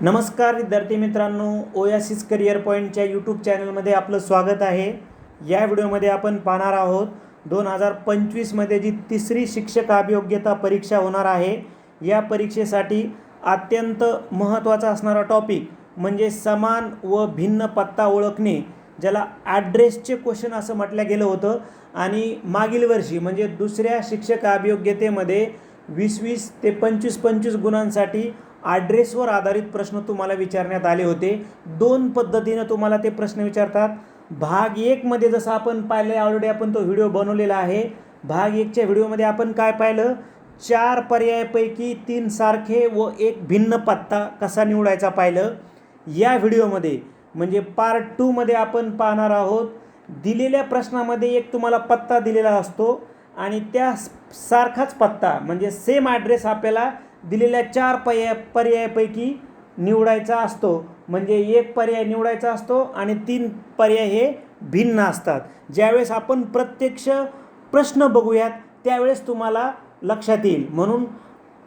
नमस्कार विद्यार्थी मित्रांनो ओयासिस करिअर पॉईंटच्या यूट्यूब चॅनलमध्ये आपलं स्वागत आहे. या व्हिडिओमध्ये आपण पाहणार आहोत दोन हजार पंचवीसमध्ये जी तिसरी शिक्षक अभियोग्यता परीक्षा होणार आहे या परीक्षेसाठी अत्यंत महत्त्वाचा असणारा टॉपिक म्हणजे समान व भिन्न पत्ता ओळखणे ज्याला ॲड्रेसचे क्वेश्चन असं म्हटलं गेलं होतं. आणि मागील वर्षी म्हणजे दुसऱ्या शिक्षक अभियोग्यतेमध्ये वीस वीस ते पंचवीस पंचवीस गुणांसाठी ॲड्रेसवर आधारित प्रश्न तुम्हाला विचारण्यात आले होते. दोन पद्धतीनं तुम्हाला ते प्रश्न विचारतात. भाग एकमध्ये जसं आपण पाहिलं ऑलरेडी आपण तो व्हिडिओ बनवलेला आहे. भाग एकच्या व्हिडिओमध्ये आपण काय पाहिलं? चार पर्यायापैकी तीन सारखे व एक भिन्न पत्ता कसा निवडायचा पाहिलं? या व्हिडिओमध्ये म्हणजे पार्ट टूमध्ये आपण पाहणार आहोत. दिलेल्या प्रश्नामध्ये एक तुम्हाला पत्ता दिलेला असतो आणि त्या सारखाच पत्ता म्हणजे सेम ॲड्रेस आपल्याला दिलेल्या चार पर्याय पर्यायापैकी निवडायचा असतो. म्हणजे एक पर्याय निवडायचा असतो आणि तीन पर्याय हे भिन्न असतात. ज्यावेळेस आपण प्रत्यक्ष प्रश्न बघूयात त्यावेळेस तुम्हाला लक्षात येईल. म्हणून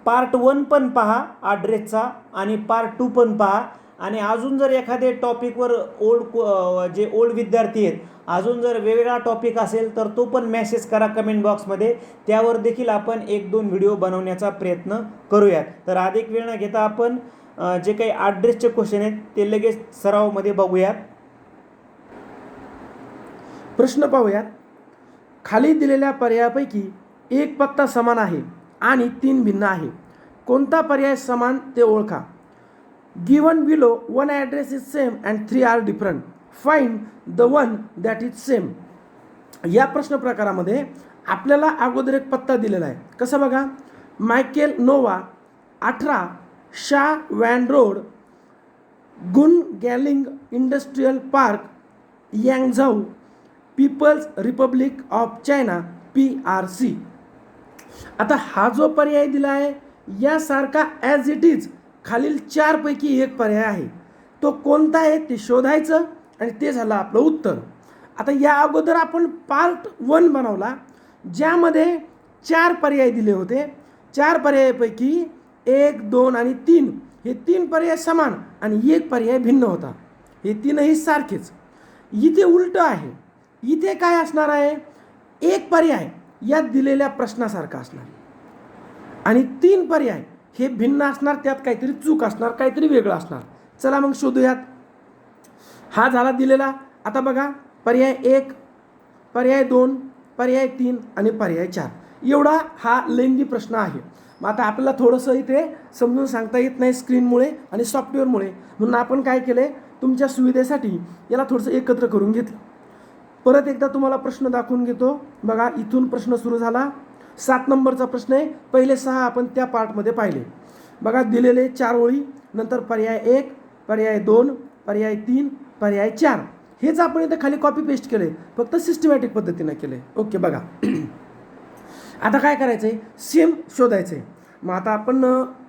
पार्ट वन पण पहा ॲड्रेसचा आणि पार्ट टू पण पहा. आणि अजून जर एखादे टॉपिकवर ओल्ड जे ओल्ड विद्यार्थी आहेत अजून जर वेगळा टॉपिक असेल तर तो पण मेसेज करा कमेंट बॉक्समध्ये त्यावर देखील आपण एक दोन व्हिडिओ बनवण्याचा प्रयत्न करूयात. तर अधिक वेळ न घेता आपण जे काही ॲड्रेसचे क्वेश्चन आहेत ते लगेच सरावमध्ये बघूयात. प्रश्न पाहूयात. खाली दिलेल्या पर्यायापैकी एक पत्ता समान आहे आणि तीन भिन्न आहे. कोणता पर्याय समान ते ओळखा. Given below one address is same and three are different find the one that is same या प्रश्न प्रकारामध्ये आपल्याला अगोदर एक पत्ता दिलेला आहे. कसं बघा? मायकेल नोवा अठरा Sha Wan road Gun Galing industrial park Yangzhou people's republic of China P R C. आता हा जो पर्याय दिला आहे यासारखा ॲज इट इज खालील चारपैकी एक पर्याय आहे. तो कोणता आहे ते शोधायचं आणि ते झालं आपलं उत्तर. आता या अगोदर आपण पार्ट वन बनवला ज्यामध्ये चार पर्याय दिले होते. चार पर्यायापैकी एक दोन आणि तीन हे तीन पर्याय समान आणि एक पर्याय भिन्न होता. हे तीनही सारखेच. इथे उलटं आहे. इथे काय असणार आहे? एक पर्याय या दिलेल्या प्रश्नासारखा असणार आणि तीन पर्याय हे भिन्न असणार त्यात काहीतरी चूक असणार काहीतरी वेगळं असणार. चला मग शोधूयात. हा झाला दिलेला. आता बघा पर्याय एक पर्याय दोन पर्याय तीन आणि पर्याय चार. एवढा हा लेंदी प्रश्न आहे. मग आता आपल्याला थोडंसं इथे समजून सांगता येत नाही स्क्रीनमुळे आणि सॉफ्टवेअरमुळे. म्हणून आपण काय केलं? आहे तुमच्या सुविधेसाठी याला थोडंसं एकत्र करून घेतलं. परत एकदा तुम्हाला प्रश्न दाखवून घेतो. बघा इथून प्रश्न सुरू झाला. सात नंबरचा प्रश्न आहे. पहिले सहा आपण त्या पार्टमध्ये पाहिले. बघा दिलेले चार ओळी नंतर पर्याय एक पर्याय दोन पर्याय तीन पर्याय चार. हेच आपण इथं खाली कॉपी पेस्ट केले फक्त सिस्टमॅटिक पद्धतीनं केले ओके बघा. आता काय करायचं आहे सेम शोधायचं आहे मग आता आपण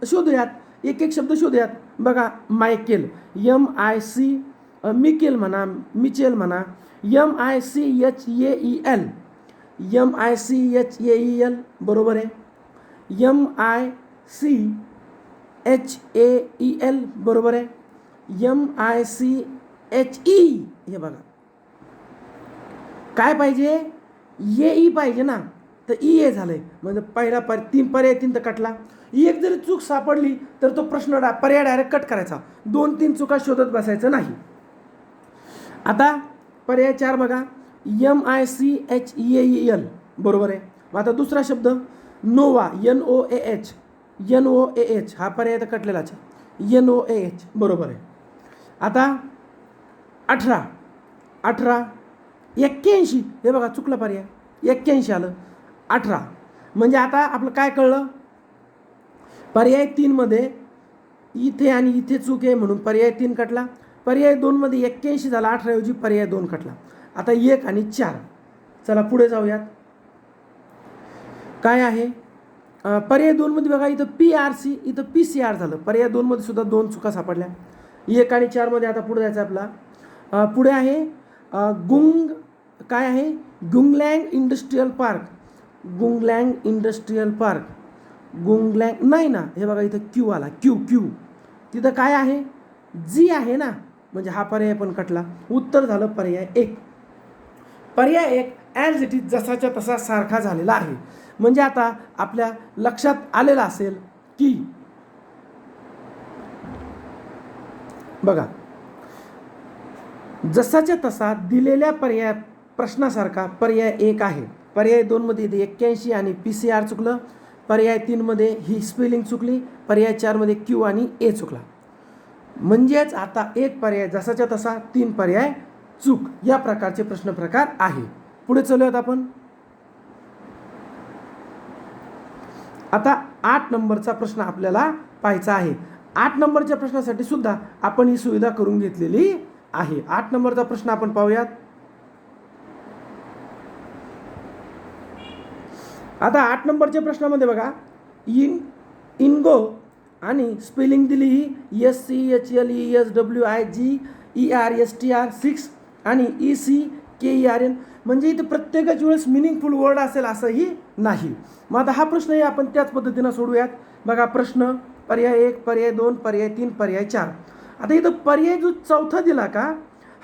शोधूयात. एक एक शब्द शोधूयात. बघा Michael. M I C Mikel म्हणा मिचेल म्हणा. M I C H A E L M I C H A E L बरोबर आहे. M I C H A E L बरोबर आहे. M I C H E हे बघा. काय पाहिजे? ये ई पाहिजे ना. तर ई ए झालं आहे म्हणजे पहिला पर तीन पर्याय तीन तर कटला. एक जरी चूक सापडली तर तो प्रश्न डा पर्याय डायरेक्ट कट करायचा. दोन तीन चुका शोधत बसायचं नाही. आता पर्याय चार बघा. M I C H E E L बरोबर आहे. मग आता दुसरा शब्द Nova N O A H N O A H हा पर्याय तर कटलेलाच एन ओ ए एच बरोबर आहे. आता अठरा अठरा एक्क्याऐंशी. हे बघा चुकलं पर्याय. एक्क्याऐंशी आलं. अठरा. म्हणजे आता आपलं काय कळलं? पर्याय तीनमध्ये इथे आणि इथे चूक आहे म्हणून पर्याय तीन कटला. पर्याय दोनमध्ये एक्क्याऐंशी झाला अठराऐवजी पर्याय दोन कटला. आता एक आणि चार. चला पुढे जाऊयात. काय आहे? पर्याय दोनमध्ये बघा इथं पी आर सी इथं पी सी आर झालं. पर्याय दोनमध्ये सुद्धा दोन चुका सापडल्या. एक आणि चारमध्ये आता पुढे जायचं आपला. पुढे आहे गुंग काय आहे? Gunglang industrial park. Gunglang industrial park. Gunglang नाही ना हे बघा इथं क्यू आला. क्यू क्यू तिथं काय आहे? जी आहे ना. म्हणजे हा पर्याय पण कटला. उत्तर झालं पर्याय एक. पर्याय एक ॲज इट इज जसाच्या तसा सारखा झालेला आहे. म्हणजे आता आपल्या लक्षात आलेलं असेल की बघा जसाच्या तसा दिलेल्या पर्याय प्रश्नासारखा पर्याय एक आहे. पर्याय दोनमध्ये एक्क्याऐंशी आणि पी सी आर चुकलं. पर्याय तीनमध्ये ही स्पेलिंग चुकली. पर्याय चारमध्ये क्यू आणि ए चुकला. म्हणजेच आता एक पर्याय जसाच्या तसा तीन पर्याय चूक या प्रकारचे प्रश्न प्रकार आहे. पुढे चलूयात आपण. आता आठ नंबरचा प्रश्न आपल्याला पाहायचा आहे. आठ नंबरच्या प्रश्नासाठी सुद्धा आपण ही सुविधा करून घेतलेली आहे. आठ नंबरचा प्रश्न आपण पाहूयात. आता आठ नंबरच्या प्रश्नामध्ये बघा. इन इनगो आणि स्पेलिंग दिली ही S C H L E S W I G E R S T R six आणि E C K E R N म्हणजे इथे प्रत्येकाच्या वेळेस मिनिंगफुल वर्ड असेल असंही नाही. मग आता हा प्रश्नही आपण त्याच पद्धतीनं सोडूयात. बघा प्रश्न पर्याय एक पर्याय दोन पर्याय तीन पर्याय चार. आता इथं पर्याय जो चौथा दिला का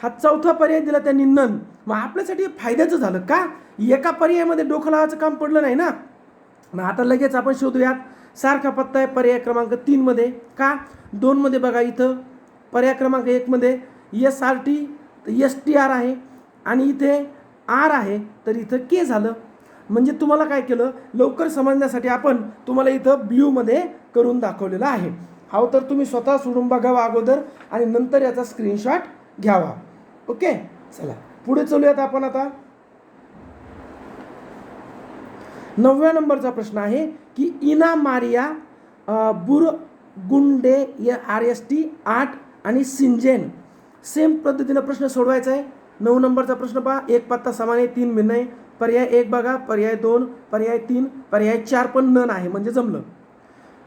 हा चौथा पर्याय दिला त्यांनी नन मग आपल्यासाठी फायद्याचं झालं का? एका पर्यायामध्ये डोकं लावायचं काम पडलं नाही ना? मग आता लगेच आपण शोधूयात. सारखा पत्ता आहे पर्याय क्रमांक तीनमध्ये का? दोनमध्ये बघा इथं. पर्याय क्रमांक एकमध्ये एस आर टी तर एस टी आर आहे आणि इथे आर आहे तर इथं के झालं. म्हणजे तुम्हाला काय केलं? लवकर समजण्यासाठी आपण तुम्हाला इथं ब्ल्यूमध्ये करून दाखवलेलं आहे. हा तर तुम्ही स्वतः सोडून बघावा अगोदर आणि नंतर याचा स्क्रीनशॉट घ्यावा. ओके चला पुढे चालूयात आपण आता. नवव्या नंबरचा प्रश्न आहे की इना मारिया बुर बुरगुंडे या आर एस टी आठ आणि सिंजेन सेम पद्धतीनं प्रश्न सोडवायचा आहे. नऊ नंबरचा प्रश्न पहा. एक पत्ता समान आहे तीन भिन्न आहे. पर्याय एक बघा. पर्याय दोन पर्याय तीन पर्याय चार पण नन आहे म्हणजे जमलं.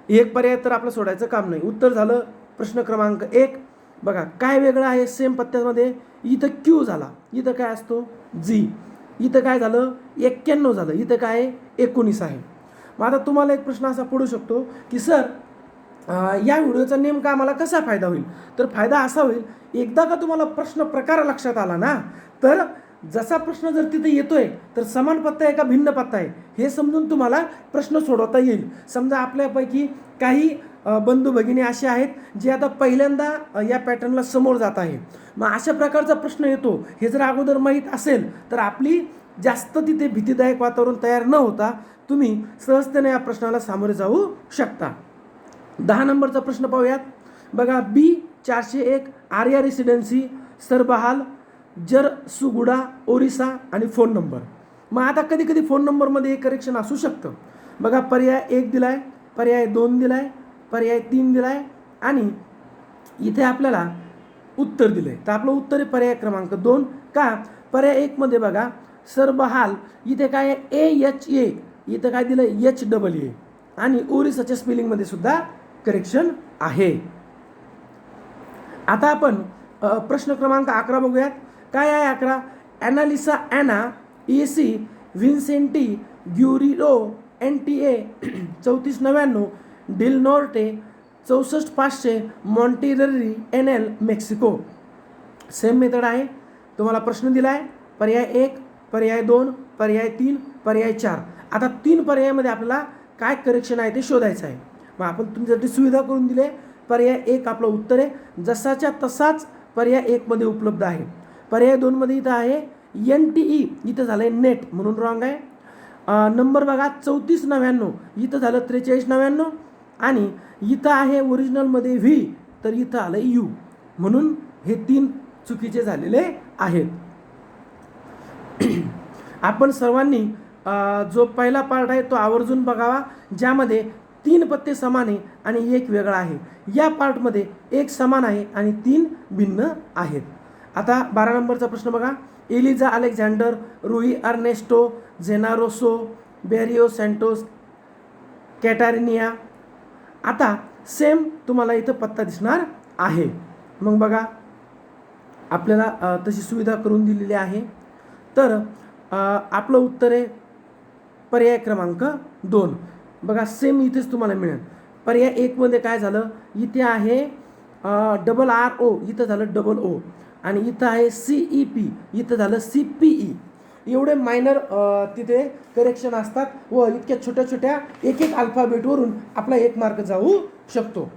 एक पर्याय तर आपलं सोडायचं काम नाही. उत्तर झालं. प्रश्न क्रमांक एक. बघा काय वेगळं आहे सेम पत्त्यामध्ये? इथं क्यू झाला. इथं काय असतो? जी इथं काय झालं? एक्क्याण्णव झालं. इथं काय? आहे एकोणीस आहे. मग आता तुम्हाला एक प्रश्न असा पडू शकतो की सर या व्हिडिओचा नेमका आम्हाला कसा फायदा होईल? तर फायदा असा होईल एकदा का तुम्हाला प्रश्न प्रकार लक्षात आला ना तर जसा प्रश्न जर तिथे येतोय तर समान पत्ता आहे का भिन्न पत्ता आहे? हे समजून तुम्हाला प्रश्न सोडवता येईल. समजा आपल्यापैकी काही बंधू भगिनी असे आहेत जे आता पहिल्यांदा या पॅटर्नला समोर जात आहे मग अशा प्रकारचा प्रश्न येतो. हे जर अगोदर माहीत असेल तर आपली जास्त तिथे भीतीदायक वातावरण तयार न होता तुम्ही सहजतेने या प्रश्नाला सामोरे जाऊ शकता. दहा नंबरचा प्रश्न पाहूयात. बघा बी चारशे एक आर्या रेसिडेन्सी सरबहाल जर सुगुडा ओरिसा आणि फोन नंबर मग आता कधी कधी फोन नंबरमध्ये एक करेक्शन असू शकतं. बघा पर्याय एक दिलाय पर्याय दोन दिलाय पर्याय तीन दिलाय आणि इथे आपल्याला उत्तर दिलं आहे तर आपलं उत्तर आहे पर्याय क्रमांक दोन. का? पर्याय एकमध्ये बघा सरबहाल इथे काय आहे? ए एच ए इथं काय दिलं एच डबल ए आणि ओरिसाच्या स्पेलिंगमध्ये सुद्धा करेक्शन आहे. आता आपण प्रश्न क्रमांक अकरा बघूयात. काय आहे अकरा? Annalisa Ana A C Vicente Guerrero N T A चौतीस नव्याण्णव डिल नॉर्टे चौसष्ट पाचशे Monterrey N L Mexico same method आहे. तुम्हाला प्रश्न दिला आहे पर्याय एक पर्याय दोन पर्याय तीन पर्याय चार. आता तीन पर्यायामध्ये आपल्याला काय करेक्शन आहे ते शोधायचं आहे. मग आपण तुमच्यासाठी सुविधा करून दिले पर्याय एक आपलं उत्तर आहे. जसाच्या तसाच पर्याय एकमध्ये उपलब्ध आहे. पर्याय दोनमध्ये इथं आहे एन टी ई इथं झालं आहे नेट म्हणून रॉंग आहे. नंबर बघा चौतीस नव्याण्णव इथं झालं त्रेचाळीस नव्याण्णव आणि इथं आहे ओरिजिनलमध्ये व्ही तर इथं आलं यू म्हणून हे तीन चुकीचे झालेले आहेत. आपण सर्वांनी जो पहिला पार्ट आहे तो आवर्जून बघावा ज्यामध्ये तीन पत्ते समान आहे आणि एक वेगळा आहे. या पार्टमध्ये एक समान आहे आणि तीन भिन्न आहेत. आता बारा नंबरचा प्रश्न बघा. Eliza Alexander Rui Ernesto Zenaroso Berio Santos Catarinia. आता सेम तुम्हाला इथं पत्ता दिसणार आहे. मग बघा. आपल्याला तशी सुविधा करून दिलेली आहे. तर आपलं उत्तर आहे पर्याय क्रमांक दोन. बघा सेम इथेच तुम्हाला मिळेल. पर्याय एकमध्ये काय झालं? इथे आहे डबल आर ओ इथं झालं डबल ओ आणि इथं आहे सी ई पी इथं झालं सी पी ई एवढे मायनर तिथे करेक्शन असतात व इतक्या छोट्या छोट्या एक एक अल्फाबेटवरून आपला एक मार्क जाऊ शकतो.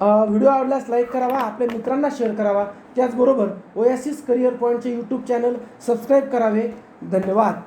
व्हिडिओ आवडल्यास लाईक करावा आपल्या मित्रांना शेअर करावा. त्याचबरोबर ओयासिस करिअर पॉईंटचे यूट्यूब चॅनल सबस्क्राईब करावे. धन्यवाद.